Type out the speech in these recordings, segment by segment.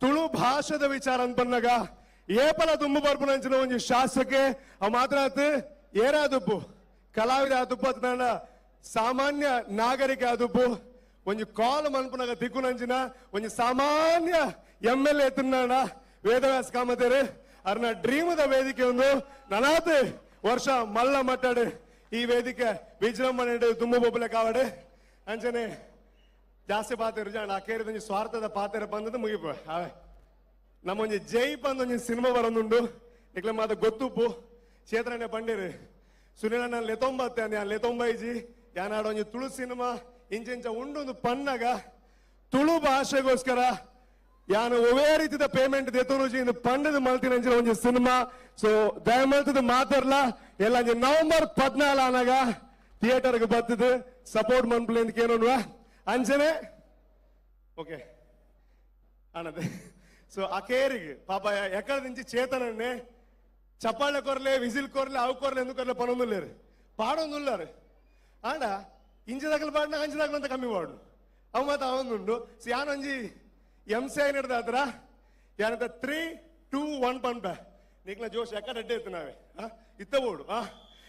ತುಳು ಭಾಷದ ವಿಚಾರ ಅಂತ ಬಂದಾಗ, ಏಪಲ ತುಂಬು ಬರ್ಪುನಂಚಿನ ಒಂಜಿ ಶಾಸಕೆ, ಅವ್ ಏರ ಏರಾದುಪ್ಪು ಕಲಾವಿದ ಆದುಪ್ಪು ಸಾಮಾನ್ಯ ನಾಗರಿಕ ಆದುಪ್ಪು ಒಂಜಿ ಕಾಲ್ ಮನ್ಪುನಾಗ ತಿಕ್ಕುನಂಚಿನ ಒಂಜಿ ಸಾಮಾನ್ಯ ಎಂ ಎಲ್ ಎ ಎತ್ತುನಾಡ ವೇದವ್ಯಾಸ ಕಾಮತೇರು ಅರ್ನ ಡ್ರೀಮದ ವೇದಿಕೆ ಒಂದು ನನಾತ್ ವರ್ಷ ಮಲ್ಲ ಮಟ್ಟಾಡು ಈ ವೇದಿಕೆ ವಿಜೃಂಭಣೆ ತುಂಬ ಬೊಬ್ಬಲೆ ಕಾವಡೆ. ಅಂಚನೆ ಜಾಸ್ತಿ ಪಾತ್ರ ಜಾಣ ಆ ಕೇರಿದ ಸ್ವಾರ್ಥದ ಪಾತ್ರ ಬಂದದ್ದು ಮುಗಿಪ. ನಮ್ಮೊಂಜಿ ಜೈ ಪಂದ್ ಒಂಜಿ ಸಿನಿಮಾ ಬರೋದುಂಡು ಇಕ್ಲ ಮಾತ ಗೊತ್ತುಪ್ಪು. ಚೇತ್ರಣ್ಣ ಪಂಡೇರು ಸುನಿಲ ನಾನು ಲೆತೊಂಬತ್ತೆ ಅಂದ ಲೆತೊಂಬೈಜಿ. ಯಾನಾಡ ಒಂಜಿ ತುಳು ಸಿನಿಮಾ ಇಂಚಿಂಚ ಉಂಡು ಪನ್ನಗ. ತುಳು ಭಾಷೆಗೋಸ್ಕರ ಯಾನು ಒವೇ ರೀತಿದ ಪೇಮೆಂಟ್ ದೆತುರುಜಿ ಇಂದು ಪಂಡದ ಮಲ್ತಿನ ಒಂಜಿ ಸಿನಿಮಾ. ಸೊ ದಯಮಲ್ತದ ಮಾತಾಡ್ಲ ಎಲ್ಲ ಒಂಜಿ ನವೆಂಬರ್ ಪದ್ನಾಲ್ ಆನಾಗ ಥಿಯೇಟರ್ಗೆ ಬರ್ತದೆ ಸಪೋರ್ಟ್ ಮನ್ಪುಲಿಂದ ಅಂತ ಅಂಚನೆ ಅಂಜನೆ ఓకే అన్నది సో అకేరికి పాప ఎక్కడి నుంచి చేతనండి చప్పాళ్ళ కూరలే విజిల్ కూరలే ఆవు కొరలే ఎందుకు కొరలే పనులు లేరు పాడొందు ఉన్నారు ఆడ ఇంచు దగ్గర పాడినా అంచు దగ్గర అంత కమ్మి పాడు అవు మాత అవందుండు అంజి ఎంసీ అయినది దాతరా యాన త్రీ టూ వన్ పంప నీకు నా జోష్ ఎక్కడ అడ్డే ఎత్తున్నావే ఇత్తబోడు పోడు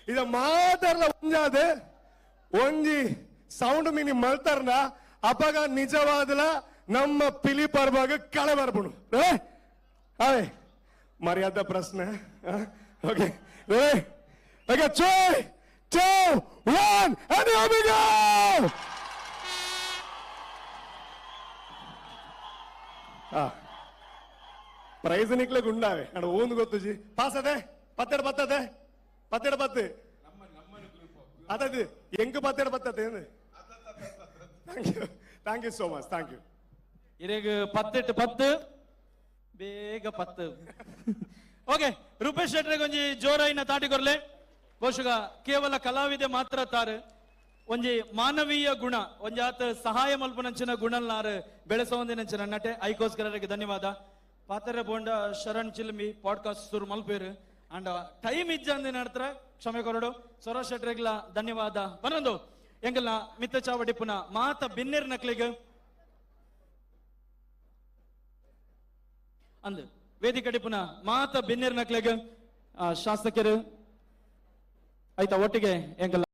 ఇద మాతర్ల ಒಂಜಾದೆ ಒಂಜಿ ಸೌಂಡ್ ಮೀನಿ ಮಲ್ತಾರ್ನ ಅಪಗ ನಿಜವಾದಲ ನಮ್ಮ ಪಿಲಿ ಪರ್ವಾಗ ಕಳೆ ಬರ್ಬಿಡು ರೇ ಹಾಯ್ ಮರ್ಯಾದ ಪ್ರಶ್ನೆ ಓಕೆ ರೇ okay ಚೋಯ್ two one and here we go! Price ನಿಕ್ಲಿಕ್ಕೆ ಉಂಡಾವೆ ಅಣ್ಣ ಓಂದು ಗೊತ್ತು ಜಿ ಪಾಸ್ ಅದೇ ಪತ್ತೆಡ್ ಬತ್ತದೆ ಪತ್ತೆಡ್ ಬತ್ತು அதாவது எங்க பார்த்த இடம் பார்த்தது thank you thank you so much thank you எனக்கு பத்து எட்டு பத்து ಬೇಗ ಪತ್ತು ಓಕೆ ರೂಪೇಶ್ ಶೆಟ್ರಿಗೆ ಒಂಜಿ ಜೋರಾಯಿನ ತಾಟಿಕೊರ್ಲೆ ಬಹುಶಃ ಕೇವಲ ಕಲಾವಿದೆ ಮಾತ್ರ ತಾರು ಒಂಜಿ ಮಾನವೀಯ ಗುಣ ಒಂಜಿ ಆತ ಸಹಾಯ ಮಲ್ಪನಂಚಿನ ಗುಣಲ್ನಾರು ಬೆಳೆಸೋಂದಿನಂಚಿನ ನಟೆ ಐಕೋಸ್ಕರರಿಗೆ ಧನ್ಯವಾದ ಪಾತ್ರ ಬೋಂಡ ಶರಣ್ ಚಿಲ್ಮಿ ಪಾಡ್ಕಾಸ್ಟ್ ಸುರು ಮಲ್ಪೇರು ಅಂಡ್ ಟೈಮ್ ಇಜ್ಜ ಅಂದ ನಡತ್ರ ಕ್ಷಮೆ ಕೊರಡು. ಸ್ವರಾಜ್ ಶೆಟ್ರಿಗ್ಲ ಧನ್ಯವಾದ. ಬನ್ನೊಂದು ಎಂಗಲ್ಲ ಮಿತ್ತ ಚಾವಡಿಪುನ ಮಾತ ಬಿನ್ನೆರ್ ನಕ್ಲಿಗೆ. ಅಂದ್ ವೇದಿಕೆ ಪುನಃ ಮಾತ ಬಿನ್ನೇರ್ ನಕ್ಲೆಗ್. ಶಾಸಕರು, ಆಯ್ತಾ ಒಟ್ಟಿಗೆ ಎಂಕಲ್